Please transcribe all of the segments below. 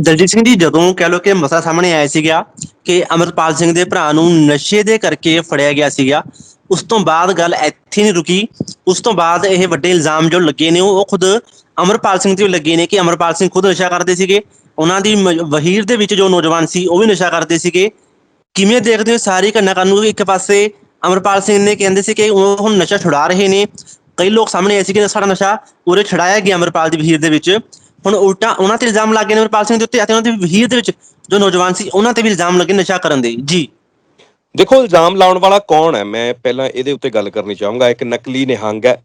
ਦਲਜੀਤ ਸਿੰਘ ਜੀ, ਜਦੋਂ ਕਹਿ ਲੋ ਕਿ ਮਸਲਾ ਸਾਹਮਣੇ ਆਇਆ ਸੀਗਾ ਕਿ ਅਮਰਪਾਲ ਸਿੰਘ ਦੇ ਭਰਾ ਨੂੰ ਨਸ਼ੇ ਦੇ ਕਰਕੇ ਫੜਿਆ ਗਿਆ ਸੀਗਾ, ਉਸ ਤੋਂ ਬਾਅਦ ਗੱਲ ਇੱਥੇ ਨਹੀਂ ਰੁਕੀ। ਉਸ ਤੋਂ ਬਾਅਦ ਇਹ ਵੱਡੇ ਇਲਜ਼ਾਮ ਜੋ ਲੱਗੇ ਨੇ, ਉਹ ਖੁਦ ਅਮਰਪਾਲ ਸਿੰਘ ਤੇ ਵੀ ਲੱਗੇ ਨੇ ਕਿ ਅਮਰਪਾਲ ਸਿੰਘ ਖੁਦ ਨਸ਼ਾ ਕਰਦੇ ਸੀਗੇ। ਉਹਨਾਂ ਦੀ ਮ- ਵਹੀਰ ਦੇ ਵਿੱਚ ਜੋ ਨੌਜਵਾਨ ਸੀ, ਉਹ ਵੀ ਨਸ਼ਾ ਕਰਦੇ ਸੀਗੇ। ਕਿਵੇਂ ਦੇਖਦੇ ਹੋ ਸਾਰੀ ਘਟਨਾ ਨੂੰ? ਇੱਕ ਪਾਸੇ ਅਮਰਪਾਲ ਸਿੰਘ ਨੇ ਕਹਿੰਦੇ ਸੀ ਕਿ ਉਹ ਹੁਣ ਨਸ਼ਾ ਛੁਡਾ ਰਹੇ ਨੇ। ਕਈ ਲੋਕ ਸਾਹਮਣੇ ਆਏ ਸੀ ਕਿ ਸਾਡਾ ਨਸ਼ਾ ਉਰੇ ਛੁਡਾਇਆ ਗਿਆ ਅਮਰਪਾਲ ਦੀ ਵਹੀਰ ਦੇ ਵਿੱਚ। ਹੁਣ ਉਲਟਾ ਉਹਨਾਂ ਤੇ ਇਲਜ਼ਾਮ ਲੱਗੇ ਨੇ ਅਮਰਪਾਲ ਸਿੰਘ ਦੇ ਉੱਤੇ, ਅਤੇ ਉਹਨਾਂ ਦੀ ਵਹੀਰ ਦੇ ਵਿੱਚ ਜੋ ਨੌਜਵਾਨ ਸੀ, ਉਹਨਾਂ ਤੇ ਵੀ ਇਲਜ਼ਾਮ ਲੱਗੇ ਨਸ਼ਾ ਕਰਨ ਦੇ। ਜੀ। ਦੇਖੋ, ਇਲਜ਼ਾਮ ਲਾਉਣ ਵਾਲਾ ਕੌਣ ਹੈ? ਮੈਂ ਪਹਿਲਾਂ ਇਹਦੇ ਉੱਤੇ ਗੱਲ ਕਰਨੀ ਚਾਹੂੰਗਾ। ਇੱਕ ਨਕਲੀ ਨਿਹੰਗ ਹੈ,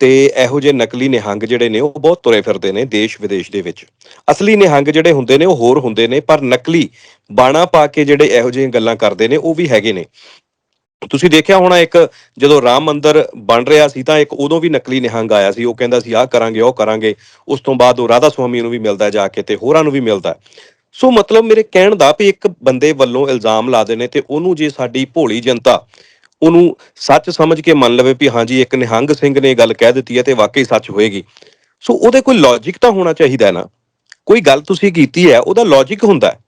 ਤੇ ਇਹੋ ਜਿਹੇ ਨਕਲੀ ਨਿਹੰਗ ਜਿਹੜੇ ਨੇ, ਉਹ ਬਹੁਤ ਤੁਰੇ ਫਿਰਦੇ ਨੇ ਦੇਸ਼ ਵਿਦੇਸ਼ ਦੇ ਵਿੱਚ। ਅਸਲੀ ਨਿਹੰਗ ਜਿਹੜੇ ਹੁੰਦੇ ਨੇ, ਉਹ ਹੋਰ ਹੁੰਦੇ ਨੇ, ਪਰ ਨਕਲੀ ਬਾਣਾ ਪਾ ਕੇ ਜਿਹੜੇ ਇਹੋ ਜਿਹੀਆਂ ਗੱਲਾਂ ਕਰਦੇ ਨੇ, ਉਹ ਵੀ ਹੈਗੇ ਨੇ। ਤੁਸੀਂ ਦੇਖਿਆ ਹੋਣਾ ਇੱਕ ਜਦੋਂ ਰਾਮ ਮੰਦਿਰ ਬਣ ਰਿਹਾ ਸੀ ਤਾਂ ਇੱਕ ਉਦੋਂ ਵੀ ਨਕਲੀ ਨਿਹੰਗ ਆਇਆ ਸੀ, ਉਹ ਕਹਿੰਦਾ ਸੀ, ਆਹ ਕਰਾਂਗੇ, ਉਹ ਕਰਾਂਗੇ। ਉਸ ਤੋਂ ਬਾਅਦ ਉਹ ਰਾਧਾ ਸੁਆਮੀ ਨੂੰ ਵੀ ਮਿਲਦਾ ਜਾ ਕੇ ਤੇ ਹੋਰਾਂ ਨੂੰ ਵੀ ਮਿਲਦਾ। ਸੋ ਮਤਲਬ ਮੇਰੇ ਕਹਿਣ ਦਾ ਵੀ ਇੱਕ ਬੰਦੇ ਵੱਲੋਂ ਇਲਜ਼ਾਮ ਲਾ ਦੇਣੇ ਤੇ ਉਹਨੂੰ ਜੇ ਸਾਡੀ ਭੋਲੀ ਜਨਤਾ ਉਹਨੂੰ ਸੱਚ ਸਮਝ ਕੇ ਮੰਨ ਲਵੇ ਵੀ ਹਾਂਜੀ ਇੱਕ ਨਿਹੰਗ ਸਿੰਘ ਨੇ ਗੱਲ ਕਹਿ ਦਿੱਤੀ ਹੈ ਤੇ ਵਾਕਈ ਸੱਚ ਹੋਏਗੀ। ਸੋ ਉਹਦੇ ਕੋਈ ਲੌਜੀਕ ਤਾਂ ਹੋਣਾ ਚਾਹੀਦਾ ਹੈ ਨਾ? ਕੋਈ ਗੱਲ ਤੁਸੀਂ ਕੀਤੀ ਹੈ, ਉਹਦਾ ਲੌਜੀਕ ਹੁੰਦਾ ਹੈ।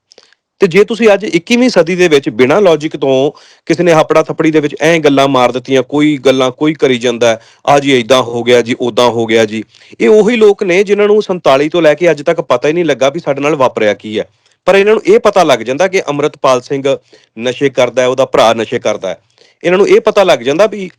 ਤੇ ਜੇ ਤੁਸੀਂ ਅੱਜ 21ਵੀਂ ਸਦੀ ਦੇ ਵਿੱਚ ਬਿਨਾਂ ਲੌਜੀਕ ਤੋਂ ਕਿਸੇ ਨੇ ਹਪੜਾ ਥਪੜੀ ਦੇ ਵਿੱਚ ਐਂ ਗੱਲਾਂ ਮਾਰ ਦਿੱਤੀਆਂ, ਕੋਈ ਗੱਲਾਂ ਕੋਈ ਕਰੀ ਜਾਂਦਾ ਆ ਜੀ ਇਦਾਂ ਹੋ ਗਿਆ ਜੀ ਉਦਾਂ ਹੋ ਗਿਆ ਜੀ। ਇਹ ਉਹੀ ਲੋਕ ਨੇ ਜਿਨ੍ਹਾਂ ਨੂੰ 47 ਤੋਂ ਲੈ ਕੇ ਅੱਜ ਤੱਕ ਪਤਾ ਹੀ ਨਹੀਂ ਲੱਗਾ ਵੀ ਸਾਡੇ ਨਾਲ ਵਾਪਰਿਆ ਕੀ ਹੈ। ਪਰ ਇਹਨਾਂ ਨੂੰ ਇਹ ਪਤਾ ਲੱਗ ਜਾਂਦਾ ਕਿ ਅਮਰਤਪਾਲ ਸਿੰਘ ਨਸ਼ੇ ਕਰਦਾ ਹੈ, ਉਹਦਾ ਭਰਾ ਨਸ਼ੇ ਕਰਦਾ ਹੈ। ਇਹਨਾਂ ਨੂੰ ਇਹ ਪਤਾ ਲੱਗ ਜਾਂਦਾ ਵੀ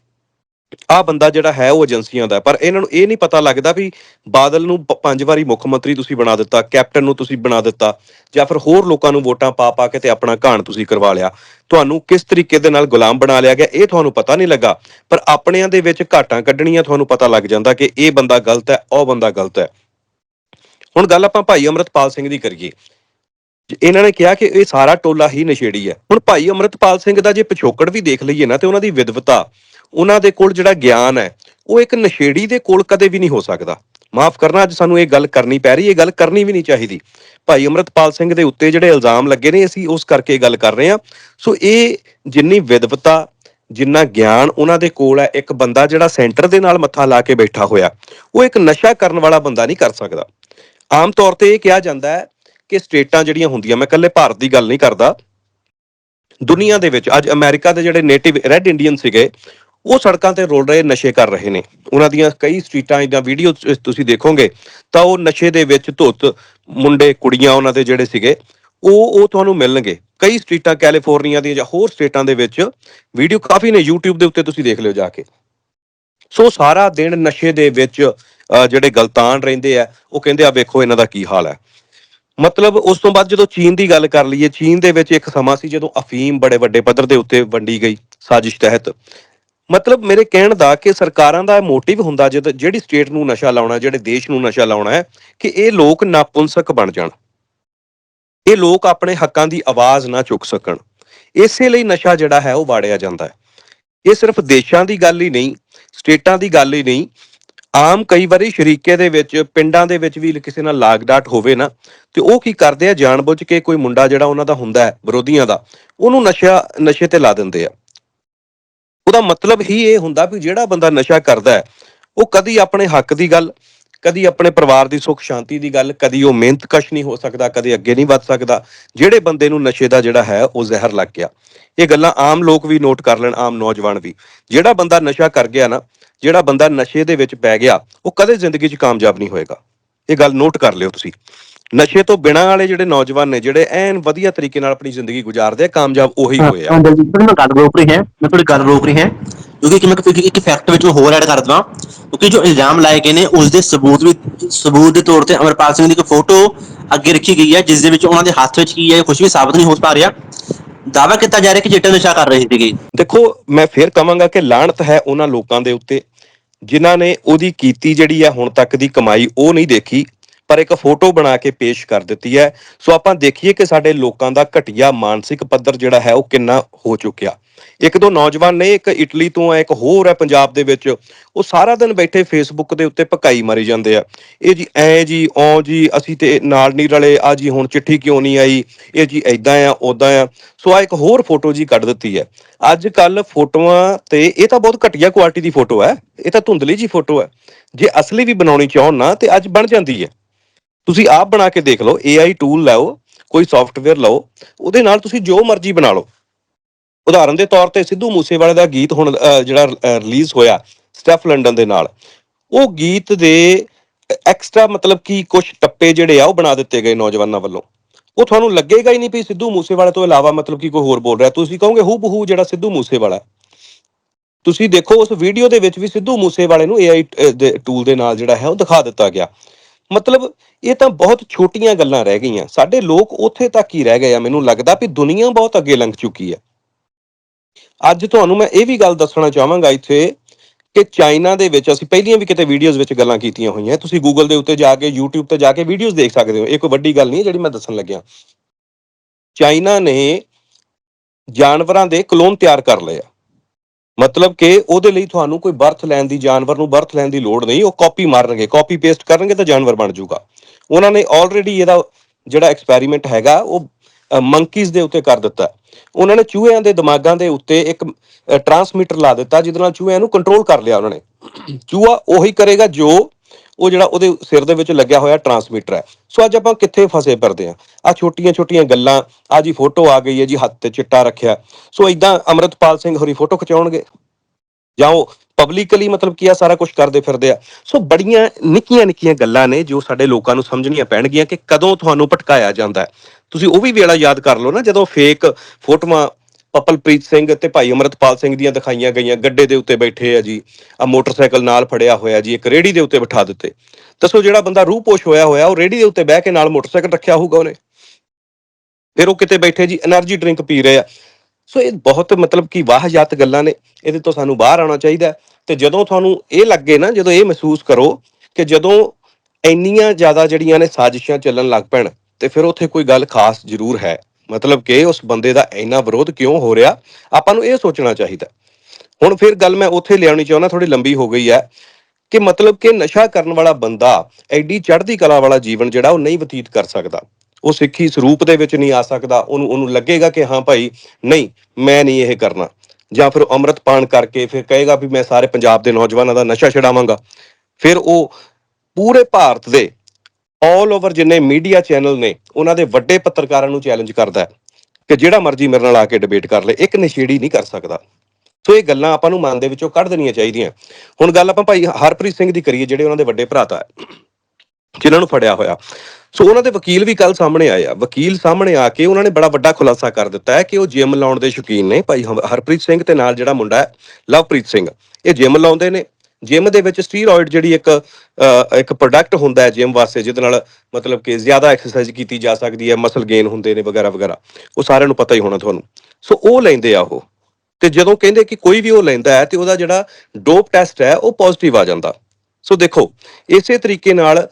ਆਹ ਬੰਦਾ ਜਿਹੜਾ ਹੈ ਉਹ ਏਜੰਸੀਆਂ ਦਾ ਪਰ ਇਹਨਾਂ ਨੂੰ ਇਹ ਨਹੀਂ ਪਤਾ ਲੱਗਦਾ ਵੀ ਬਾਦਲ ਨੂੰ ਪੰਜ ਵਾਰੀ ਮੁੱਖ ਮੰਤਰੀ ਤੁਸੀਂ ਬਣਾ ਦਿੱਤਾ, ਕੈਪਟਨ ਨੂੰ ਤੁਸੀਂ ਬਣਾ ਦਿੱਤਾ, ਜਾਂ ਫਿਰ ਹੋਰ ਲੋਕਾਂ ਨੂੰ ਵੋਟਾਂ ਪਾ ਪਾ ਕੇ ਤੇ ਆਪਣਾ ਘਾਣ ਤੁਸੀਂ ਕਰਵਾ ਲਿਆ। ਤੁਹਾਨੂੰ ਕਿਸ ਤਰੀਕੇ ਦੇ ਨਾਲ ਗੁਲਾਮ ਬਣਾ ਲਿਆ ਗਿਆ, ਇਹ ਤੁਹਾਨੂੰ ਪਤਾ ਨਹੀਂ ਲੱਗਾ। ਪਰ ਆਪਣਿਆਂ ਦੇ ਵਿੱਚ ਘਾਟਾਂ ਕੱਢਣੀਆਂ ਤੁਹਾਨੂੰ ਪਤਾ ਲੱਗ ਜਾਂਦਾ ਕਿ ਇਹ ਬੰਦਾ ਗਲਤ ਹੈ, ਉਹ ਬੰਦਾ ਗਲਤ ਹੈ। ਹੁਣ ਗੱਲ ਆਪਾਂ ਭਾਈ ਅਮਰਤਪਾਲ ਸਿੰਘ ਦੀ ਕਰੀਏ। ਇਹਨਾਂ ਨੇ ਕਿਹਾ ਕਿ ਇਹ ਸਾਰਾ ਟੋਲਾ ਹੀ ਨਸ਼ੇੜੀ ਹੈ। ਹੁਣ ਭਾਈ ਅਮਰਤਪਾਲ ਸਿੰਘ ਦਾ ਜੇ ਪਿਛੋਕੜ ਵੀ ਦੇਖ ਲਈਏ ਨਾ ਤੇ ਉਹਨਾਂ ਦੀ ਵਿਦਵਤਾ ਉਹਨਾਂ ਦੇ ਕੋਲ ਜਿਹੜਾ ਗਿਆਨ ਹੈ, ਉਹ ਇੱਕ ਨਸ਼ੇੜੀ ਦੇ ਕੋਲ ਕਦੇ ਵੀ ਨਹੀਂ ਹੋ ਸਕਦਾ। ਮਾਫ ਕਰਨਾ, ਅੱਜ ਸਾਨੂੰ ਇਹ ਗੱਲ ਕਰਨੀ ਪੈ ਰਹੀ ਇਹ ਗੱਲ ਕਰਨੀ ਵੀ ਨਹੀਂ ਚਾਹੀਦੀ। ਭਾਈ ਅਮਰਤਪਾਲ ਸਿੰਘ ਦੇ ਉੱਤੇ ਜਿਹੜੇ ਇਲਜ਼ਾਮ ਲੱਗੇ ਨੇ, ਅਸੀਂ ਉਸ ਕਰਕੇ ਗੱਲ ਕਰ ਰਹੇ ਹਾਂ। ਸੋ ਇਹ ਜਿੰਨੀ ਵਿਦਵਤਾ ਜਿੰਨਾ ਗਿਆਨ ਉਹਨਾਂ ਦੇ ਕੋਲ ਹੈ, ਇੱਕ ਬੰਦਾ ਜਿਹੜਾ ਸੈਂਟਰ ਦੇ ਨਾਲ ਮੱਥਾ ਲਾ ਕੇ ਬੈਠਾ ਹੋਇਆ, ਉਹ ਇੱਕ ਨਸ਼ਾ ਕਰਨ ਵਾਲਾ ਬੰਦਾ ਨਹੀਂ ਕਰ ਸਕਦਾ। ਆਮ ਤੌਰ ਤੇ ਇਹ ਕਿਹਾ ਜਾਂਦਾ ਹੈ ਕਿ ਸਟੇਟਾਂ ਜਿਹੜੀਆਂ ਹੁੰਦੀਆਂ, ਮੈਂ ਇਕੱਲੇ ਭਾਰਤ ਦੀ ਗੱਲ ਨਹੀਂ ਕਰਦਾ। ਦੁਨੀਆ ਦੇ ਵਿੱਚ ਅੱਜ ਅਮਰੀਕਾ ਦੇ ਜਿਹੜੇ ਨੇਟਿਵ ਰੈੱਡ ਇੰਡੀਅਨ ਸੀਗੇ, ਉਹ ਸੜਕਾਂ ਤੇ ਰੋਲ ਰਹੇ ਨਸ਼ੇ ਕਰ ਰਹੇ ਨੇ। ਉਹਨਾਂ ਦੀਆਂ ਕਈ ਸਟਰੀਟਾਂ ਜਾਂ ਵੀਡੀਓ ਤੁਸੀਂ ਦੇਖੋਗੇ, ਤਾਂ ਉਹ ਨਸ਼ੇ ਦੇ ਵਿੱਚ ਧੁੱਤ, ਮੁੰਡੇ, ਕੁੜੀਆਂ ਉਹਨਾਂ ਦੇ ਜਿਹੜੇ ਸੀਗੇ, ਉਹ ਉਹ ਤੁਹਾਨੂੰ ਮਿਲਣਗੇ। ਕਈ ਸਟਰੀਟਾਂ ਕੈਲੀਫੋਰਨੀਆ ਦੀਆਂ ਜਾਂ ਹੋਰ ਸਟੇਟਾਂ ਦੇ ਵਿੱਚ ਵੀਡੀਓ ਕਾਫੀ ਨੇ, YouTube ਦੇ ਉੱਤੇ ਤੁਸੀਂ ਦੇਖ ਲਿਓ ਜਾ ਕੇ। ਸੋ ਸਾਰਾ ਦਿਨ ਨਸ਼ੇ ਦੇ ਵਿੱਚ ਜਿਹੜੇ ਗਲਤਾਨ ਰਹਿੰਦੇ ਆ, ਉਹ ਕਹਿੰਦੇ ਆ, ਵੇਖੋ ਇਹਨਾਂ ਦਾ ਕੀ ਹਾਲ ਹੈ। ਮਤਲਬ ਉਸ ਤੋਂ ਬਾਅਦ ਜਦੋਂ ਚੀਨ ਦੀ ਗੱਲ ਕਰ ਲਈਏ, ਚੀਨ ਦੇ ਵਿੱਚ ਇੱਕ ਸਮਾਂ ਸੀ ਜਦੋਂ ਅਫੀਮ ਬੜੇ ਵੱਡੇ ਪੱਧਰ ਦੇ ਉੱਤੇ ਵੰਡੀ ਗਈ ਸਾਜ਼ਿਸ਼ ਤਹਿਤ। ਮਤਲਬ ਮੇਰੇ ਕਹਿਣ ਦਾ ਕਿ ਸਰਕਾਰਾਂ ਦਾ ਮੋਟਿਵ ਹੁੰਦਾ ਜਦ ਜਿਹੜੀ ਸਟੇਟ ਨੂੰ ਨਸ਼ਾ ਲਾਉਣਾ, ਜਿਹੜੇ ਦੇਸ਼ ਨੂੰ ਨਸ਼ਾ ਲਾਉਣਾ ਹੈ, ਕਿ ਇਹ ਲੋਕ ਨਾਪੁੰਸਕ ਬਣ ਜਾਣ। ਇਹ ਲੋਕ ਆਪਣੇ ਹੱਕਾਂ ਦੀ ਆਵਾਜ਼ ਨਾ ਚੁੱਕ ਸਕਣ। ਇਸੇ ਲਈ ਨਸ਼ਾ ਜਿਹੜਾ ਹੈ ਉਹ ਵਾੜਿਆ ਜਾਂਦਾ ਹੈ। ਇਹ ਸਿਰਫ ਦੇਸ਼ਾਂ ਦੀ ਗੱਲ ਹੀ ਨਹੀਂ, ਸਟੇਟਾਂ ਦੀ ਗੱਲ ਹੀ ਨਹੀਂ ਆਮ ਕਈ ਵਾਰੀ ਸ਼ਰੀਕੇ ਦੇ ਵਿੱਚ, ਪਿੰਡਾਂ ਦੇ ਵਿੱਚ ਵੀ ਕਿਸੇ ਨਾਲ ਲਾਗ ਡਾਟ ਹੋਵੇ ਨਾ, ਤੇ ਉਹ ਕੀ ਕਰਦੇ ਆ, ਜਾਣਬੁੱਝ ਕੇ ਕੋਈ ਮੁੰਡਾ ਜਿਹੜਾ ਉਹਨਾਂ ਦਾ ਹੁੰਦਾ ਹੈ, ਵਿਰੋਧੀਆਂ ਦਾ, ਉਹਨੂੰ ਨਸ਼ਾ, ਨਸ਼ੇ ਤੇ ਲਾ ਦਿੰਦੇ ਆ। ਉਹਦਾ ਮਤਲਬ ਹੀ ਇਹ ਹੁੰਦਾ ਵੀ ਜਿਹੜਾ ਬੰਦਾ ਨਸ਼ਾ ਕਰਦਾ ਹੈ, ਉਹ ਕਦੀ ਆਪਣੇ ਹੱਕ ਦੀ ਗੱਲ ਕਦੀ ਆਪਣੇ ਪਰਿਵਾਰ ਦੀ ਸੁੱਖ ਸ਼ਾਂਤੀ ਦੀ ਗੱਲ, ਕਦੀ ਉਹ ਮਿਹਨਤ ਕਸ਼ ਨਹੀਂ ਹੋ ਸਕਦਾ, ਕਦੇ ਅੱਗੇ ਨਹੀਂ ਵੱਧ ਸਕਦਾ। ਜਿਹੜੇ ਬੰਦੇ ਨੂੰ ਨਸ਼ੇ ਦਾ ਜਿਹੜਾ ਹੈ, ਉਹ ਜ਼ਹਿਰ ਲੱਗ ਗਿਆ। ਇਹ ਗੱਲਾਂ ਆਮ ਲੋਕ ਵੀ ਨੋਟ ਕਰ ਲੈਣ, ਆਮ ਨੌਜਵਾਨ ਵੀ। ਜਿਹੜਾ ਬੰਦਾ ਨਸ਼ਾ ਕਰ ਗਿਆ ਨਾ, ਜਿਹੜਾ ਬੰਦਾ ਨਸ਼ੇ ਦੇ ਵਿੱਚ ਪੈ ਗਿਆ, ਉਹ ਕਦੇ ਜ਼ਿੰਦਗੀ 'ਚ ਕਾਮਯਾਬ ਨਹੀਂ ਹੋਏਗਾ। ਇਹ ਗੱਲ ਨੋਟ ਕਰ ਲਿਓ ਤੁਸੀਂ। ਨਸ਼ੇ ਤੋਂ ਬਿਨਾਂ ਵਾਲੇ ਜਿਹੜੇ ਨੌਜਵਾਨ ਨੇ ਜਿਹੜੇ ਐਨ ਵਧੀਆ ਤਰੀਕੇ ਨਾਲ ਆਪਣੀ ਜ਼ਿੰਦਗੀ ਗੁਜ਼ਾਰਦੇ ਆ ਕਾਮਯਾਬ ਉਹੀ ਹੋਏ ਆ। ਹਾਂ ਦਲਜੀਤ ਸਿੰਘ ਮੈਂ ਗੱਲ ਰੋਕ ਰਹੀ ਹੈ ਮੈਂ ਤੁਹਾਡੀ ਗੱਲ ਰੋਕ ਰਹੀ ਹੈ ਕਿਉਂਕਿ ਕਿ ਮੈਂ ਇੱਕ- ਇੱਕ ਫੈਕਟ ਵਿੱਚ ਮੈਂ ਹੋਰ ਐਡ ਕਰ ਦਵਾਂ ਕਿਉਂਕਿ ਜੋ ਇਲਜ਼ਾਮ ਲਾਏ ਗਏ ਨੇ ਉਸ ਦੇ ਸਬੂਤ ਵੀ ਸਬੂਤ ਦੇ ਤੌਰ ਤੇ ਅਮਰਪਾਲ ਸਿੰਘ ਦੀ ਇੱਕ ਫੋਟੋ ਅੱਗੇ ਰੱਖੀ ਗਈ ਹੈ ਜਿਸ ਦੇ ਵਿੱਚ ਉਹਨਾਂ ਦੇ ਹੱਥ ਵਿੱਚ ਕੀ ਹੈ ਕੁਝ ਵੀ ਸਾਬਤ ਨਹੀਂ ਹੋ ਪਾ ਰਿਹਾ। ਦਾਅਵਾ ਕੀਤਾ ਜਾ ਰਿਹਾ ਕਿ ਚਿੱਟਾ ਨਸ਼ਾ ਕਰ ਰਹੇ ਸੀਗੇ। ਦੇਖੋ ਮੈਂ ਫੇਰ ਕਹਾਂਗਾ ਕਿ ਲਾਹਣਤ ਹੈ ਉਹਨਾਂ ਲੋਕਾਂ ਦੇ ਉੱਤੇ ਜਿਨ੍ਹਾਂ ਨੇ ਉਹਦੀ ਕੀਤੀ ਜਿਹੜੀ ਹੈ ਹੁਣ ਤੱਕ ਦੀ ਕਮਾਈ ਉਹ ਨਹੀਂ ਦੇਖੀ। ਪਰ ਇੱਕ ਫੋਟੋ ਬਣਾ ਕੇ ਪੇਸ਼ ਕਰ ਦਿੱਤੀ ਹੈ। ਸੋ ਆਪਾਂ ਦੇਖੀਏ ਕਿ ਸਾਡੇ ਲੋਕਾਂ ਦਾ ਘਟੀਆ ਮਾਨਸਿਕ ਪੱਧਰ ਜਿਹੜਾ ਹੈ, ਉਹ ਕਿੰਨਾ ਹੋ ਚੁੱਕਿਆ। ਇੱਕ ਦੋ ਨੌਜਵਾਨ ਨੇ, ਇੱਕ ਇਟਲੀ ਤੋਂ ਹੈ, ਇੱਕ ਹੋਰ ਹੈ ਪੰਜਾਬ ਦੇ ਵਿੱਚ। ਉਹ ਸਾਰਾ ਦਿਨ ਬੈਠੇ ਫੇਸਬੁੱਕ ਦੇ ਉੱਤੇ ਪਕਾਈ ਮਾਰੀ ਜਾਂਦੇ ਆ। ਇਹ ਜੀ, ਐ ਜੀ ਓ ਜੀ, ਅਸੀਂ ਤੇ ਨਾਲ ਨਹੀਂ ਰਲੇ ਆ ਜੀ, ਹੁਣ ਚਿੱਠੀ ਕਿਉਂ ਨਹੀਂ ਆਈ? ਇਹ ਜੀ ਐਦਾਂ ਆ ਉਦਾਂ ਆ। ਸੋ ਆ ਇੱਕ ਹੋਰ ਫੋਟੋ ਜੀ ਕੱਢ ਦਿੱਤੀ ਹੈ। ਅੱਜ ਕੱਲ ਫੋਟੋਆਂ ਤੇ, ਇਹ ਤਾਂ ਬਹੁਤ ਘਟੀਆ ਕੁਆਲਿਟੀ ਦੀ ਫੋਟੋ ਹੈ। ਇਹ ਤਾਂ ਧੁੰਦਲੀ ਜੀ ਫੋਟੋ ਹੈ। ਜੇ ਅਸਲੀ ਵੀ ਬਣਾਉਣੀ ਚਾਹੋ ਨਾ, ਤੇ ਅੱਜ ਬਣ ਜਾਂਦੀ ਹੈ। ਤੁਸੀਂ ਆਪ ਬਣਾ ਕੇ ਦੇਖ ਲਓ AI ਟੂਲ ਲਾਓ ਕੋਈ ਸੌਫਟਵੇਅਰ ਲਓ ਉਹਦੇ ਨਾਲ ਤੁਸੀਂ ਜੋ ਮਰਜ਼ੀ ਬਣਾ ਲਓ। ਉਦਾਹਰਨ ਦੇ ਤੌਰ ਤੇ ਸਿੱਧੂ ਮੂਸੇਵਾਲੇ ਦਾ ਗੀਤ ਹੁਣ ਜਿਹੜਾ ਰਿਲੀਜ਼ ਹੋਇਆ ਸਟੈਫ ਲੰਡਨ ਦੇ ਨਾਲ। ਉਹ ਗੀਤ ਦੇ ਐਕਸਟਰਾ ਮਤਲਬ ਕਿ ਕੁਝ ਟੱਪੇ ਜਿਹੜੇ ਆ ਉਹ ਬਣਾ ਦਿੱਤੇ ਗਏ ਨੌਜਵਾਨਾਂ ਵੱਲੋਂ। ਉਹ ਤੁਹਾਨੂੰ ਲੱਗੇਗਾ ਹੀ ਨਹੀਂ ਵੀ ਸਿੱਧੂ ਮੂਸੇਵਾਲੇ ਤੋਂ ਇਲਾਵਾ ਮਤਲਬ ਕਿ ਕੋਈ ਹੋਰ ਬੋਲ ਰਿਹਾ। ਤੁਸੀਂ ਕਹੋਗੇ ਹੂ ਬਹੂ ਜਿਹੜਾ ਸਿੱਧੂ ਮੂਸੇਵਾਲਾ ਤੁਸੀਂ ਦੇਖੋ ਉਸ ਵੀਡੀਓ ਦੇ ਵਿੱਚ ਵੀ ਸਿੱਧੂ ਮੂਸੇਵਾਲੇ ਨੂੰ AI ਅਹ, ਦੇ ਟੂਲ ਦੇ ਨਾਲ ਜਿਹੜਾ ਹੈ ਉਹ ਦਿਖਾ ਦਿੱਤਾ ਗਿਆ। ਮਤਲਬ ਇਹ ਤਾਂ ਬਹੁਤ ਛੋਟੀਆਂ ਗੱਲਾਂ ਰਹਿ ਗਈਆਂ। ਸਾਡੇ ਲੋਕ ਉੱਥੇ ਤੱਕ ਹੀ ਰਹਿ ਗਏ ਆ। ਮੈਨੂੰ ਲੱਗਦਾ ਵੀ ਦੁਨੀਆ ਬਹੁਤ ਅੱਗੇ ਲੰਘ ਚੁੱਕੀ ਹੈ ਅੱਜ ਤੁਹਾਨੂੰ ਮੈਂ ਇਹ ਵੀ ਗੱਲ ਦੱਸਣਾ ਚਾਹਾਂਗਾ ਇੱਥੇ ਕਿ ਚਾਈਨਾ ਦੇ ਵਿੱਚ ਅਸੀਂ ਪਹਿਲੀਆਂ ਵੀ ਕਿਤੇ ਵੀਡੀਓਜ਼ ਵਿੱਚ ਗੱਲਾਂ ਕੀਤੀਆਂ ਹੋਈਆਂ। ਤੁਸੀਂ ਗੂਗਲ ਦੇ ਉੱਤੇ ਜਾ ਕੇ, YouTube ਤੇ ਜਾ ਕੇ ਵੀਡੀਓਜ਼ ਦੇਖ ਸਕਦੇ ਹੋ। ਇਹ ਕੋਈ ਵੱਡੀ ਗੱਲ ਨਹੀਂ, ਜਿਹੜੀ ਮੈਂ ਦੱਸਣ ਲੱਗਿਆ। ਚਾਈਨਾ ਨੇ ਜਾਨਵਰਾਂ ਦੇ ਕਲੋਨ ਤਿਆਰ ਕਰ ਲਏ ਆ। ਮਤਲਬ ਕਿ ਉਹਦੇ ਲਈ ਤੁਹਾਨੂੰ ਕੋਈ ਬਰਥ ਲੈਣ ਦੀ ਜਾਨਵਰ ਨੂੰ ਬਰਥ ਲੈਣ ਦੀ ਲੋੜ ਨਹੀਂ, ਉਹ ਕਾਪੀ ਮਾਰਨਗੇ ਕਾਪੀ ਪੇਸਟ ਕਰਨਗੇ ਤਾਂ ਜਾਨਵਰ ਬਣ ਜਾਊਗਾ। ਉਹਨਾਂ ਨੇ ਆਲਰੇਡੀ ਇਹਦਾ ਜਿਹੜਾ ਐਕਸਪੈਰੀਮੈਂਟ ਹੈਗਾ, ਉਹ ਮੰਕੀਜ਼ ਦੇ ਉੱਤੇ ਕਰ ਦਿੱਤਾ। ਉਹਨਾਂ ਨੇ ਚੂਹਿਆਂ ਦੇ ਦਿਮਾਗਾਂ ਦੇ ਉੱਤੇ ਇੱਕ ਟਰਾਂਸਮਿਟਰ ਲਾ ਦਿੱਤਾ, ਜਿਹਦੇ ਨਾਲ ਚੂਹਿਆਂ ਨੂੰ ਕੰਟਰੋਲ ਕਰ ਲਿਆ ਉਹਨਾਂ ਨੇ। ਚੂਹਾ ਉਹੀ ਕਰੇਗਾ ਜੋ ਉਹ ਜਿਹੜਾ ਉਹਦੇ ਸਿਰ ਦੇ ਵਿੱਚ ਲੱਗਿਆ ਹੋਇਆ ਟਰਾਂਸਮੀਟਰ ਹੈ। ਸੋ ਅੱਜ ਆਪਾਂ ਕਿੱਥੇ ਫਸੇ ਪਰਦੇ ਆ ਆ ਛੋਟੀਆਂ ਛੋਟੀਆਂ ਗੱਲਾਂ ਆ ਜੀ ਫੋਟੋ ਆ ਗਈ ਹੈ ਜੀ, ਹੱਥ ਤੇ ਚਿੱਟਾ ਰੱਖਿਆ। ਸੋ ਇਦਾਂ ਅਮਰਤਪਾਲ ਸਿੰਘ ਹੋਰੀ ਫੋਟੋ ਖਿਚਾਉਣਗੇ। ਜਾਂ ਉਹ ਪਬਲਿਕਲੀ ਮਤਲਬ ਕੀ ਆ ਸਾਰਾ ਕੁਝ ਕਰਦੇ ਫਿਰਦੇ ਆ। ਸੋ ਬੜੀਆਂ ਨਿੱਕੀਆਂ ਨਿੱਕੀਆਂ ਗੱਲਾਂ ਨੇ ਜੋ ਸਾਡੇ ਲੋਕਾਂ ਨੂੰ ਸਮਝਣੀਆਂ ਪੈਣਗੀਆਂ ਕਿ ਕਦੋਂ ਤੁਹਾਨੂੰ ਭਟਕਾਇਆ ਜਾਂਦਾ ਹੈ। ਤੁਸੀਂ ਉਹ ਵੀ ਵੇਲਾ ਯਾਦ ਕਰ ਲਓ ਨਾ, ਜਦੋਂ ਫੇਕ ਫੋਟੋਆਂ ਪਪਲਪ੍ਰੀਤ ਸਿੰਘ ਤੇ ਭਾਈ ਅਮਰਤਪਾਲ ਸਿੰਘ ਦੀਆਂ ਦਿਖਾਈਆਂ ਗਈਆਂ ਗੱਡੇ ਦੇ ਉੱਤੇ ਬੈਠੇ ਆ ਜੀ। ਆ ਮੋਟਰਸਾਈਕਲ ਨਾਲ ਫੜਿਆ ਹੋਇਆ ਜੀ, ਇੱਕ ਰੇੜੀ ਦੇ ਉੱਤੇ ਬਿਠਾ ਦਿੱਤੇ। ਦੱਸੋ ਜਿਹੜਾ ਬੰਦਾ ਰੂਹ ਪੋਸ਼ ਹੋਇਆ ਹੋਇਆ, ਉਹ ਰੇੜੀ ਦੇ ਉੱਤੇ ਬਹਿ ਕੇ ਨਾਲ ਮੋਟਰਸਾਈਕਲ ਰੱਖਿਆ ਹੋਊਗਾ ਉਹਨੇ? ਫਿਰ ਉਹ ਕਿਤੇ ਬੈਠੇ ਜੀ એનર્ਜੀ ਡਰਿੰਕ ਪੀ ਰਹੇ ਆ। ਸੋ ਇਹ ਬਹੁਤ ਮਤਲਬ ਕਿ ਵਾਹਯਾਤ ਗੱਲਾਂ ਨੇ, ਇਹਦੇ ਤੋਂ ਸਾਨੂੰ ਬਾਹਰ ਆਉਣਾ ਚਾਹੀਦਾ ਤੇ ਜਦੋਂ ਤੁਹਾਨੂੰ ਇਹ ਲੱਗੇ ਨਾ, ਜਦੋਂ ਇਹ ਮਹਿਸੂਸ ਕਰੋ ਕਿ ਜਦੋਂ ਇੰਨੀਆਂ ਜ਼ਿਆਦਾ ਜਿਹੜੀਆਂ ਨੇ ਸਾਜ਼ਿਸ਼ਾਂ ਚੱਲਣ ਲੱਗ ਪੈਣ, ਤੇ ਫਿਰ ਉੱਥੇ ਕੋਈ ਗੱਲ ਖਾਸ ਜ਼ਰੂਰ ਹੈ। ਮਤਲਬ ਕਿ ਉਸ ਬੰਦੇ ਦਾ ਇੰਨਾ ਵਿਰੋਧ ਕਿਉਂ ਹੋ ਰਿਹਾ? ਆਪਾਂ ਨੂੰ ਇਹ ਸੋਚਣਾ ਚਾਹੀਦਾ। ਹੁਣ ਫਿਰ ਗੱਲ ਮੈਂ ਉੱਥੇ ਲਿਆਉਣੀ ਚਾਹੁੰਦਾ ਥੋੜੀ ਲੰਬੀ ਹੋ ਗਈ ਹੈ ਕਿ ਮਤਲਬ ਕਿ ਨਸ਼ਾ ਕਰਨ ਵਾਲਾ ਬੰਦਾ ਐਡੀ ਚੜ੍ਹਦੀ ਕਲਾ ਵਾਲਾ ਜੀਵਨ ਜਿਹੜਾ ਉਹ ਨਹੀਂ ਬਤੀਤ ਕਰ ਸਕਦਾ। ਉਹ ਸਿੱਖੀ ਸਰੂਪ ਦੇ ਵਿੱਚ ਨਹੀਂ ਆ ਸਕਦਾ, ਉਹਨੂੰ ਉਹਨੂੰ ਲੱਗੇਗਾ ਕਿ ਹਾਂ ਭਾਈ, ਨਹੀਂ, ਮੈਂ ਨਹੀਂ ਇਹ ਕਰਨਾ। ਜਾਂ ਫਿਰ ਅੰਮ੍ਰਿਤ ਪਾਨ ਕਰਕੇ ਫਿਰ ਕਹੇਗਾ ਵੀ ਮੈਂ ਸਾਰੇ ਪੰਜਾਬ ਦੇ ਨੌਜਵਾਨਾਂ ਦਾ ਨਸ਼ਾ ਛਡਾਵਾਂਗਾ। ਫਿਰ ਉਹ ਪੂਰੇ ਭਾਰਤ ਦੇ ਆਲ ਓਵਰ ਜਿੰਨੇ ਮੀਡੀਆ ਚੈਨਲ ਨੇ, ਉਹਨਾਂ ਦੇ ਵੱਡੇ ਪੱਤਰਕਾਰਾਂ ਨੂੰ ਚੈਲੰਜ ਕਰਦਾ ਹੈ ਕਿ ਜਿਹੜਾ ਮਰਜ਼ੀ ਮੇਰੇ ਨਾਲ ਆ ਕੇ ਡਿਬੇਟ ਕਰ ਲੈ, ਇੱਕ ਨਸ਼ੇੜੀ ਨਹੀਂ ਕਰ ਸਕਦਾ। ਸੋ ਇਹ ਗੱਲਾਂ ਆਪਾਂ ਨੂੰ ਮਨ ਦੇ ਵਿੱਚੋਂ ਕੱਢ ਦੇਣੀਆਂ ਚਾਹੀਦੀਆਂ। ਹੁਣ ਗੱਲ ਆਪਾਂ ਭਾਈ ਹਰਪ੍ਰੀਤ ਸਿੰਘ ਦੀ ਕਰੀਏ, ਜਿਹੜੇ ਉਹਨਾਂ ਦੇ ਵੱਡੇ ਭਰਾਤਾ ਹੈ, ਜਿਨ੍ਹਾਂ ਨੂੰ ਫੜਿਆ ਹੋਇਆ। ਸੋ ਉਹਨਾਂ ਦੇ ਵਕੀਲ ਵੀ ਕੱਲ ਸਾਹਮਣੇ ਆਏ ਆ। ਵਕੀਲ ਸਾਹਮਣੇ ਆ ਕੇ ਉਹਨਾਂ ਨੇ ਬੜਾ ਵੱਡਾ ਖੁਲਾਸਾ ਕਰ ਦਿੱਤਾ ਹੈ ਕਿ ਉਹ ਜਿਮ ਲਾਉਣ ਦੇ ਸ਼ੌਕੀਨ ਨੇ। ਭਾਈ ਹਰਪ੍ਰੀਤ ਸਿੰਘ ਤੇ ਨਾਲ ਜਿਹੜਾ ਮੁੰਡਾ ਹੈ, ਲਵਪ੍ਰੀਤ ਸਿੰਘ, ਇਹ ਜਿਮ ਲਾਉਂਦੇ ਨੇ। ਜਿਮ ਦੇ ਵਿੱਚ ਸਟੀਰੋਇਡ ਜਿਹੜੀ ਇੱਕ ਇੱਕ ਪ੍ਰੋਡਕਟ ਹੁੰਦਾ ਹੈ ਜਿਮ ਵਾਸਤੇ ਜਿਹਦੇ ਨਾਲ ਮਤਲਬ ਕਿ ਜ਼ਿਆਦਾ ਐਕਸਰਸਾਈਜ਼ ਕੀਤੀ ਜਾ ਸਕਦੀ ਹੈ ਮਸਲ ਗੇਨ ਹੁੰਦੇ ਨੇ ਵਗੈਰਾ ਵਗੈਰਾ। ਉਹ ਸਾਰਿਆਂ ਨੂੰ ਪਤਾ ਹੀ ਹੋਣਾ ਤੁਹਾਨੂੰ। ਸੋ ਉਹ ਲੈਂਦੇ ਆ ਉਹ। ਤੇ ਜਦੋਂ ਕਹਿੰਦੇ ਕਿ ਕੋਈ ਵੀ ਉਹ ਲੈਂਦਾ ਹੈ ਤੇ ਉਹਦਾ ਜਿਹੜਾ ਡੋਪ ਟੈਸਟ ਹੈ ਉਹ ਪੋਜ਼ਿਟਿਵ ਆ ਜਾਂਦਾ। ਸੋ ਦੇਖੋ ਇਸੇ ਤਰੀਕੇ ਨਾਲ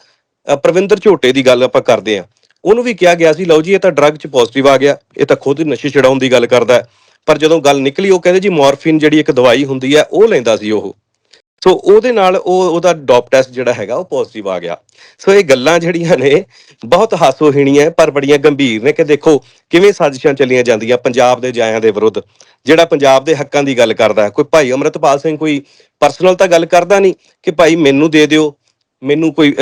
ਅ, ਪ੍ਰਵਿੰਦਰ ਝੋਟੇ ਦੀ ਗੱਲ ਆਪਾਂ ਕਰਦੇ ਆ ਉਹਨੂੰ ਵੀ ਕਿਹਾ ਗਿਆ ਸੀ ਲਓ ਜੀ ਇਹ ਤਾਂ ਡਰੱਗ 'ਚ ਪੋਜ਼ਿਟਿਵ ਆ ਗਿਆ ਇਹ ਤਾਂ ਖੁਦ ਨਸ਼ੇ ਛਡਾਉਣ ਦੀ ਗੱਲ ਕਰਦਾ ਪਰ ਜਦੋਂ ਗੱਲ ਨਿਕਲੀ ਉਹ ਕਹਿੰਦੇ ਜੀ ਮੋਰਫਿਨ ਜਿਹੜੀ ਇੱਕ ਦਵਾਈ ਹੁੰਦੀ ਹੈ ਉਹ ਲੈਂਦਾ ਸੀ ਉਹ। ਸੋ ਉਹਦੇ ਨਾਲ ਉਹ ਉਹਦਾ ਡੋਪ ਟੈਸਟ ਜਿਹੜਾ ਹੈਗਾ, ਉਹ ਪੋਜ਼ਿਟਿਵ ਆ ਗਿਆ। ਸੋ ਇਹ ਗੱਲਾਂ ਜਿਹੜੀਆਂ ਨੇ, ਬਹੁਤ ਹਾਸੋਹੀਣੀਆਂ ਪਰ ਬੜੀਆਂ ਗੰਭੀਰ ਨੇ ਕਿ ਦੇਖੋ ਕਿਵੇਂ ਸਾਜ਼ਿਸ਼ਾਂ ਚੱਲੀਆਂ ਜਾਂਦੀਆਂ ਪੰਜਾਬ ਦੇ ਜਾਇਆਂ ਦੇ ਵਿਰੁੱਧ। ਜਿਹੜਾ ਪੰਜਾਬ ਦੇ ਹੱਕਾਂ ਦੀ ਗੱਲ ਕਰਦਾ ਕੋਈ ਭਾਈ ਅਮਰਤਪਾਲ ਸਿੰਘ ਕੋਈ ਪਰਸਨਲ ਤਾਂ ਗੱਲ ਕਰਦਾ ਨਹੀਂ ਕਿ ਭਾਈ ਮੈਨੂੰ ਦੇ ਦਿਓ, ਮੈਨੂੰ ਕੋਈ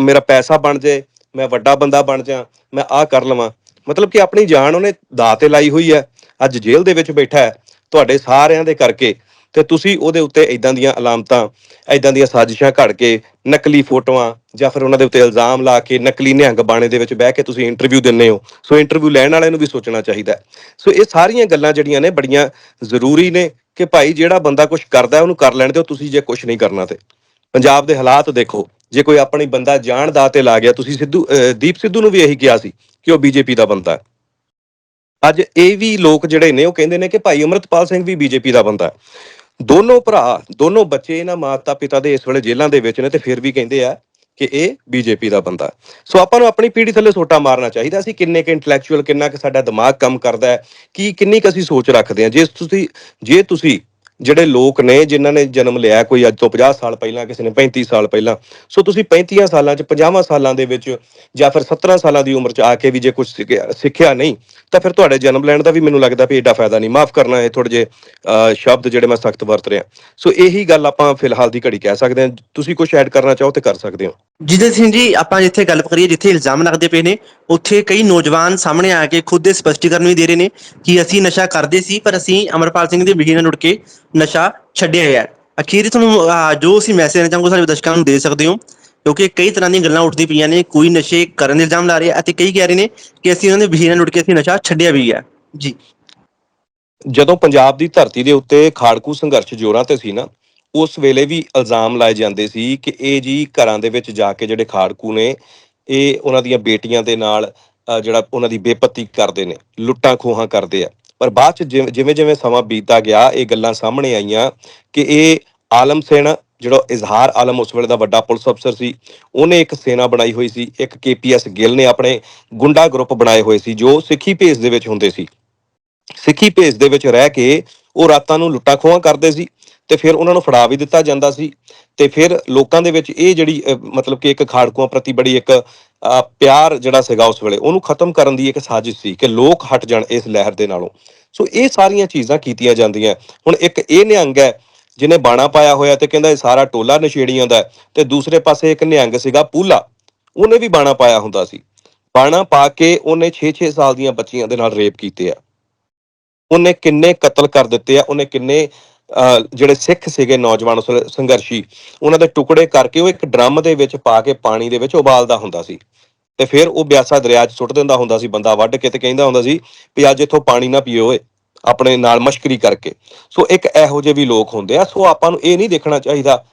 ਮੇਰਾ ਪੈਸਾ ਬਣ ਜਾਏ, ਮੈਂ ਵੱਡਾ ਬੰਦਾ ਬਣ ਜਾ ਮੈਂ ਆਹ ਕਰ ਲਵਾਂ। ਮਤਲਬ ਕਿ ਆਪਣੀ ਜਾਨ ਉਹਨੇ ਦਾਅ ਤੇ ਲਾਈ ਹੋਈ ਹੈ। ਅੱਜ ਜੇਲ੍ਹ ਦੇ ਵਿੱਚ ਬੈਠਾ ਹੈ। ਤੁਹਾਡੇ ਸਾਰਿਆਂ ਦੇ ਕਰਕੇ ਤੇ ਤੁਸੀਂ ਉਹਦੇ ਉੱਤੇ ਇਦਾਂ ਦੀਆਂ ਅਲਾਮਤਾਂ ਇਦਾਂ ਦੀਆਂ ਸਾਜ਼ਿਸ਼ਾਂ ਘੜ ਕੇ ਨਕਲੀ ਫੋਟੋਆਂ ਜਾਂ ਫਿਰ ਉਹਨਾਂ ਦੇ ਉੱਤੇ ਇਲਜ਼ਾਮ ਲਾ ਕੇ ਨਕਲੀ ਨਿਹੰਗ ਬਾਣੇ ਦੇ ਵਿੱਚ ਬਹਿ ਕੇ ਤੁਸੀਂ ਇੰਟਰਵਿਊ ਦਿੰਦੇ ਹੋ। ਸੋ ਇੰਟਰਵਿਊ ਲੈਣ ਵਾਲਿਆਂ ਨੂੰ ਵੀ ਸੋਚਣਾ ਚਾਹੀਦਾ ਸੋ ਇਹ ਸਾਰੀਆਂ ਗੱਲਾਂ ਜਿਹੜੀਆਂ ਨੇ ਬੜੀਆਂ ਜ਼ਰੂਰੀ ਨੇ ਕਿ ਭਾਈ ਜਿਹੜਾ ਬੰਦਾ ਕੁਝ ਕਰਦਾ ਉਹਨੂੰ ਕਰ ਲੈਣ ਦਿਓ, ਤੁਸੀਂ ਜੇ ਕੁਝ ਨਹੀਂ ਕਰਨਾ ਤੇ। ਪੰਜਾਬ ਦੇ ਹਾਲਾਤ ਦੇਖੋ, ਜੇ ਕੋਈ ਆਪਣੀ ਬੰਦਾ ਜਾਣਦਾ ਤੇ ਲਾ ਗਿਆ, ਤੁਸੀਂ ਸਿੱਧੂ ਦੀਪ ਸਿੱਧੂ ਨੂੰ ਵੀ ਇਹੀ ਕਿਹਾ ਸੀ ਕਿ ਉਹ ਬੀਜੇਪੀ ਦਾ ਬੰਦਾ ਹੈ। ਅੱਜ ਇਹ ਵੀ ਲੋਕ ਜਿਹੜੇ ਨੇ ਉਹ ਕਹਿੰਦੇ ਨੇ ਕਿ ਭਾਈ ਅਮਰਤਪਾਲ ਸਿੰਘ ਵੀ ਬੀਜੇਪੀ ਦਾ ਬੰਦਾ ਹੈ। ਦੋਨੋਂ ਭਰਾ, ਦੋਨੋਂ ਬੱਚੇ ਇਹਨਾਂ ਮਾਤਾ ਪਿਤਾ ਦੇ ਇਸ ਵੇਲੇ ਜੇਲ੍ਹਾਂ ਦੇ ਵਿੱਚ ਨੇ ਤੇ ਫਿਰ ਵੀ ਕਹਿੰਦੇ ਆ ਕਿ ਇਹ ਬੀਜੇਪੀ ਦਾ ਬੰਦਾ ਸੋ ਆਪਾਂ ਨੂੰ ਆਪਣੀ ਪੀੜ੍ਹੀ ਥੱਲੇ ਸੋਟਾ ਮਾਰਨਾ ਚਾਹੀਦਾ ਅਸੀਂ ਕਿੰਨੇ ਕੁ ਇੰਟੈਲੈਕਚੁਅਲ ਕਿੰਨਾ ਕੁ ਸਾਡਾ ਦਿਮਾਗ ਕੰਮ ਕਰਦਾ ਹੈ, ਕੀ, ਕਿੰਨੀ ਕੁ ਅਸੀਂ ਸੋਚ ਰੱਖਦੇ ਹਾਂ। ਜੇ ਤੁਸੀਂ ਜੇ ਤੁਸੀਂ ਜਿਹੜੇ ਲੋਕ ਨੇ, ਜਿਨ੍ਹਾਂ ਨੇ ਜਨਮ ਲਿਆ ਕੋਈ ਅੱਜ ਤੋਂ 50 ਸਾਲ ਪਹਿਲਾਂ, ਕਿਸੇ ਨੇ 35 ਸਾਲ ਪਹਿਲਾਂ। ਸੋ ਤੁਸੀਂ 35 ਸਾਲਾਂ 'ਚ 50 ਸਾਲਾਂ ਦੇ ਵਿੱਚ ਜਾਂ ਫਿਰ 17 ਸਾਲਾਂ ਦੀ ਉਮਰ 'ਚ ਆ ਕੇ ਵੀ ਜੇ ਕੁਝ ਸਿੱਖਿਆ ਨਹੀਂ, ਤਾਂ ਫਿਰ ਤੁਹਾਡੇ ਜਨਮ ਲੈਣ ਦਾ ਵੀ ਮੈਨੂੰ ਲੱਗਦਾ ਵੀ ਏਡਾ ਫਾਇਦਾ ਨਹੀਂ। ਮਾਫ ਕਰਨਾ ਇਹ ਥੋੜੇ ਜੇ ਸ਼ਬਦ ਜਿਹੜੇ ਮੈਂ ਸਖਤ ਵਰਤ ਰਿਹਾ। ਸੋ ਇਹੀ ਗੱਲ ਆਪਾਂ ਫਿਲਹਾਲ ਦੀ ਘੜੀ ਕਹਿ ਸਕਦੇ ਹਾਂ। ਤੁਸੀਂ ਕੁਝ ਐਡ ਕਰਨਾ ਚਾਹੋ ਤੇ ਕਰ ਸਕਦੇ ਹੋ। ਜਿੱਦੇ ਸਿੰਘ ਜੀ, ਆਪਾਂ ਜਿੱਥੇ ਗੱਲ ਕਰੀਏ, ਜਿੱਥੇ ਇਲਜ਼ਾਮ ਲੱਗਦੇ ਪਏ ਨੇ, ਉੱਥੇ ਕਈ ਨੌਜਵਾਨ ਸਾਹਮਣੇ ਆ ਕੇ ਖੁਦ ਦੇ ਸਪਸ਼ਟੀਕਰਨ ਵੀ ਦੇ ਰਹੇ ਨੇ ਕਿ ਅਸੀਂ ਨਸ਼ਾ ਕਰਦੇ ਸੀ, ਪਰ ਅਸੀਂ ਅਮਰਪਾਲ ਸਿੰਘ ਦੇ ਵਿਹੀ ਨਾਲ ਉੜ ਕੇ ਨਸ਼ਾ ਛੱਡਿਆ ਹੈ ਅਖੀਰ ਤੁਹਾਨੂੰ ਆਹ, ਜੋ ਅਸੀਂ ਮੈਸੇਜ ਦੇਣਾ ਚਾਹਾਂਗੇ ਸਾਡੇ ਦਰਸ਼ਕਾਂ ਨੂੰ ਦੇ ਸਕਦੇ ਹੋ। ਕਿਉਂਕਿ ਕਈ ਤਰ੍ਹਾਂ ਦੀਆਂ ਗੱਲਾਂ ਉੱਠਦੀ ਪਈਆਂ ਨੇ ਕੋਈ ਨਸ਼ੇ ਕਰਨ ਦੇ ਇਲਜ਼ਾਮ ਲਾ ਰਹੇ ਅਤੇ ਕਈ ਕਹਿ ਰਹੇ ਨੇ ਕਿ ਅਸੀਂ ਉਹਨਾਂ ਦੇ ਵਿਹੀ ਨਾਲ ਉੜ ਕੇ ਅਸੀਂ ਨਸ਼ਾ ਛੱਡਿਆ ਵੀ ਹੈ ਜੀ। ਜਦੋਂ ਪੰਜਾਬ ਦੀ ਧਰਤੀ ਦੇ ਉੱਤੇ ਖਾੜਕੂ ਸੰਘਰਸ਼ ਜ਼ੋਰਾਂ ਤੇ ਸੀ ਨਾ ਉਸ ਵੇਲੇ ਵੀ ਇਲਜ਼ਾਮ ਲਾਏ ਜਾਂਦੇ ਸੀ ਕਿ ਇਹ ਜੀ ਘਰਾਂ ਦੇ ਵਿੱਚ ਜਾ ਕੇ ਜਿਹੜੇ ਖਾੜਕੂ ਨੇ ਇਹ ਉਹਨਾਂ ਦੀਆਂ ਬੇਟੀਆਂ ਦੇ ਨਾਲ ਅ, ਜਿਹੜਾ ਉਹਨਾਂ ਦੀ ਬੇਪਤੀ ਕਰਦੇ ਨੇ ਲੁੱਟਾਂ ਖੋਹਾਂ ਕਰਦੇ ਆ। ਪਰ ਬਾਅਦ ਚ ਜਿਵੇਂ- ਜਿਵੇਂ ਸਮਾਂ ਬੀਤਦਾ ਗਿਆ, ਇਹ ਗੱਲਾਂ ਸਾਹਮਣੇ ਆਈਆਂ ਕਿ ਇਹ ਆਲਮ ਸੈਨ, ਜਿਹੜਾ ਇਜ਼ਹਾਰ ਆਲਮ ਉਸ ਵੇਲੇ ਦਾ ਵੱਡਾ ਪੁਲਿਸ ਅਫਸਰ ਸੀ, ਉਹਨੇ ਇੱਕ ਸੈਨਾ ਬਣਾਈ ਹੋਈ ਸੀ, ਇੱਕ ਕੇਪੀਐਸ ਗਿੱਲ ਨੇ ਆਪਣੇ ਗੁੰਡਾ ਗਰੁੱਪ ਬਣਾਏ ਹੋਏ ਸੀ, ਜੋ ਸਿੱਖੀ ਭੇਸ ਦੇ ਵਿੱਚ ਹੁੰਦੇ ਸੀ। ਸਿੱਖੀ ਭੇਸ ਦੇ ਵਿੱਚ ਰਹਿ ਕੇ ਉਹ ਰਾਤਾਂ ਨੂੰ ਲੁੱਟਾਂ ਖੋਹਾਂ ਕਰਦੇ ਸੀ ਤੇ ਫਿਰ ਉਹਨਾਂ ਨੂੰ ਫੜਾ ਵੀ ਦਿੱਤਾ ਜਾਂਦਾ ਸੀ ਤੇ ਫਿਰ ਲੋਕਾਂ ਦੇ ਵਿੱਚ ਇਹ ਜਿਹੜੀ ਮਤਲਬ ਕਿ ਇੱਕ ਖਾੜਕੂਆਂ ਪ੍ਰਤੀ ਬੜੀ ਇੱਕ ਪਿਆਰ ਜਿਹੜਾ ਸੀਗਾ ਉਸ ਵੇਲੇ ਉਹਨੂੰ ਖਤਮ ਕਰਨ ਦੀ ਇੱਕ ਸਾਜ਼ਿਸ਼ ਸੀ ਕਿ ਲੋਕ ਹਟ ਜਾਣ ਇਸ ਲਹਿਰ ਦੇ ਨਾਲੋਂ। ਸੋ ਇਹ ਸਾਰੀਆਂ ਚੀਜ਼ਾਂ ਕੀਤੀਆਂ ਜਾਂਦੀਆਂ। ਹੁਣ ਇੱਕ ਇਹ ਨਿਹੰਗ ਹੈ ਜਿਹਨੇ ਬਾਣਾ ਪਾਇਆ ਹੋਇਆ ਤੇ ਕਹਿੰਦਾ ਇਹ ਸਾਰਾ ਟੋਲਾ ਨਸ਼ੇੜੀਆਂ ਦਾ ਹੈ, ਤੇ ਦੂਸਰੇ ਪਾਸੇ ਇੱਕ ਨਿਹੰਗ ਸੀਗਾ ਪੂਲਾ ਉਹਨੇ ਵੀ ਬਾਣਾ ਪਾਇਆ ਹੁੰਦਾ ਸੀ। ਬਾਣਾ ਪਾ ਕੇ ਉਹਨੇ 6-6 ਸਾਲ ਦੀਆਂ ਬੱਚੀਆਂ ਦੇ ਨਾਲ ਰੇਪ ਕੀਤੇ ਆ। ਉਹਨੇ ਕਿੰਨੇ ਕਤਲ ਕਰ ਦਿੱਤੇ ਆ, ਉਹਨੇ ਕਿੰਨੇ ਜਿਹੜੇ ਸਿੱਖ ਸੀਗੇ ਨੌਜਵਾਨ ਸੰਘਰਸ਼ੀ, ਉਹਨਾਂ ਦੇ ਟੁਕੜੇ ਕਰਕੇ ਉਹ ਇੱਕ ਡਰਮ ਦੇ ਵਿੱਚ ਪਾ ਕੇ ਪਾਣੀ ਦੇ ਵਿੱਚ ਉਬਾਲਦਾ ਹੁੰਦਾ ਸੀ। ਤੇ ਫਿਰ ਉਹ ਬਿਆਸਾ ਦਰਿਆ 'ਚ ਸੁੱਟ ਦਿੰਦਾ ਹੁੰਦਾ ਸੀ, ਬੰਦਾ ਵੱਢ ਕੇ ਤੇ ਕਹਿੰਦਾ ਹੁੰਦਾ ਸੀ ਵੀ ਅੱਜ ਇੱਥੋਂ ਪਾਣੀ ਨਾ ਪੀਓ ਓਏ ਆਪਣੇ ਨਾਲ ਮਸ਼ਕਰੀ ਕਰਕੇ। ਸੋ ਇੱਕ ਇਹੋ ਜਿਹੇ ਵੀ ਲੋਕ ਹੁੰਦੇ ਆ, ਸੋ ਆਪਾਂ ਨੂੰ ਇਹ ਨਹੀਂ ਦੇਖਣਾ ਚਾਹੀਦਾ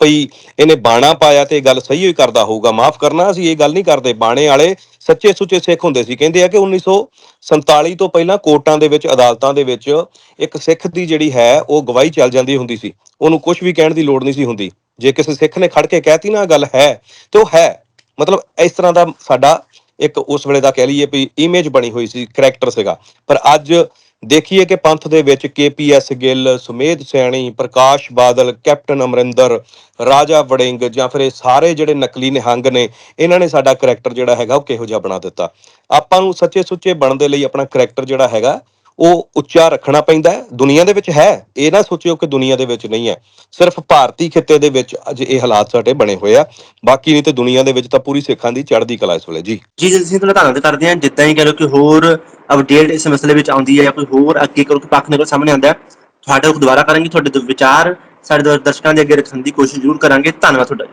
ਭਈ ਇਹਨੇ ਬਾਣਾ ਪਾਇਆ ਤੇ ਇਹ ਗੱਲ ਸਹੀ ਹੋਈ ਕਰਦਾ ਹੋਊਗਾ। ਮਾਫ ਕਰਨਾ, ਅਸੀਂ ਇਹ ਗੱਲ ਨਹੀਂ ਕਰਦੇ। ਬਾਣੇ ਵਾਲੇ ਸੱਚੇ ਸੁੱਚੇ ਸਿੱਖ ਹੁੰਦੇ ਸੀ। ਕਹਿੰਦੇ ਆ ਕਿ 1947 ਤੋਂ ਪਹਿਲਾਂ ਕੋਰਟਾਂ ਦੇ ਵਿੱਚ, ਅਦਾਲਤਾਂ ਦੇ ਵਿੱਚ ਇੱਕ ਸਿੱਖ ਦੀ ਜਿਹੜੀ ਹੈ, ਉਹ ਗਵਾਹੀ ਚੱਲ ਜਾਂਦੀ ਹੁੰਦੀ ਸੀ। ਉਹਨੂੰ ਕੁਝ ਵੀ ਕਹਿਣ ਦੀ ਲੋੜ ਨਹੀਂ ਸੀ ਹੁੰਦੀ। ਜੇ ਕਿਸੇ ਸਿੱਖ ਨੇ ਖੜ ਕੇ ਕਹਿਤੀ ਨਾ ਗੱਲ ਹੈ ਤੇ ਉਹ ਹੈ। ਮਤਲਬ ਇਸ ਤਰ੍ਹਾਂ ਦਾ ਸਾਡਾ ਇੱਕ ਉਸ ਵੇਲੇ ਦਾ ਕਹਿ ਲਈਏ ਵੀ ਇਮੇਜ ਬਣੀ ਹੋਈ ਸੀ ਕਰੈਕਟਰ ਸੀਗਾ। ਪਰ ਅੱਜ ਦੇਖੀਏ ਕਿ ਪੰਥ ਦੇ ਵਿੱਚ ਕੇਪੀਐਸ ਗਿੱਲ, ਸੁਮੇਧ ਸੈਣੀ, ਪ੍ਰਕਾਸ਼ ਬਾਦਲ, ਕੈਪਟਨ ਅਮਰਿੰਦਰ, ਰਾਜਾ ਵੜਿੰਗ ਜਾਂ ਫਿਰ ਇਹ ਸਾਰੇ ਜਿਹੜੇ ਨਕਲੀ ਨਿਹੰਗ ਨੇ, ਇਹਨਾਂ ਨੇ ਸਾਡਾ ਕਰੈਕਟਰ ਜਿਹੜਾ ਹੈਗਾ ਉਹ ਕਿਹੋ ਜਿਹਾ ਬਣਾ ਦਿੱਤਾ। ਆਪਾਂ ਨੂੰ ਸੱਚੇ ਸੁੱਚੇ ਬਣਨ ਦੇ ਲਈ ਆਪਣਾ ਕਰੈਕਟਰ ਜਿਹੜਾ ਹੈਗਾ ਉਹ ਉੱਚਾ ਰੱਖਣਾ ਪੈਂਦਾ ਹੈ। ਦੁਨੀਆ ਦੇ ਵਿੱਚ ਹੈ। ਇਹ ਨਾ ਸੋਚਿਓ ਕਿ ਦੁਨੀਆ ਦੇ ਵਿੱਚ ਨਹੀਂ ਹੈ। ਸਿਰਫ ਭਾਰਤੀ ਖਿੱਤੇ ਦੇ ਵਿੱਚ ਅੱਜ ਇਹ ਹਾਲਾਤ ਸਾਡੇ ਬਣੇ ਹੋਏ ਆ। ਬਾਕੀ ਨਹੀਂ ਤੇ ਦੁਨੀਆ ਦੇ ਵਿੱਚ ਤਾਂ ਪੂਰੀ ਸਿੱਖਾਂ ਦੀ ਚੜ੍ਹਦੀ ਕਲਾ ਇਸ ਵੇਲੇ। ਜੀ। ਜੀ ਜੀ ਤੁਹਾਨੂੰ ਧੰਨਵਾਦ ਕਰਦੇ ਹਾਂ ਜਿੱਦਾਂ ਹੀ ਕਹ ਲਓ ਕਿ ਹੋਰ ਅਪਡੇਟ ਇਸ ਮਸਲੇ ਵਿੱਚ ਆਉਂਦੀ ਹੈ ਜਾਂ ਕੋਈ ਹੋਰ ਅੱਗੇ ਕਰੋ ਕਿ ਪੱਖ ਨਿਕਲ ਸਾਹਮਣੇ ਆਉਂਦਾ ਤੁਹਾਡੇ ਕੋਲ ਦੁਬਾਰਾ ਕਰਾਂਗੇ। ਤੁਹਾਡੇ ਦੋ ਵਿਚਾਰ ਸਾਡੇ ਦਰ- ਦਰਸ਼ਕਾਂ ਦੇ ਅੱਗੇ ਰੱਖਣ ਦੀ ਕੋਸ਼ਿਸ਼ ਜ਼ਰੂਰ ਕਰਾਂਗੇ। ਧੰਨਵਾਦ ਤੁਹਾਡਾ ਜੀ।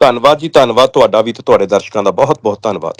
ਧੰਨਵਾਦ ਜੀ ਧੰਨਵਾਦ। ਤੁਹਾਡਾ ਵੀ ਤੇ ਤੁਹਾਡੇ ਦਰਸ਼ਕਾਂ ਦਾ ਬਹੁਤ ਬਹੁਤ ਧੰਨਵਾਦ।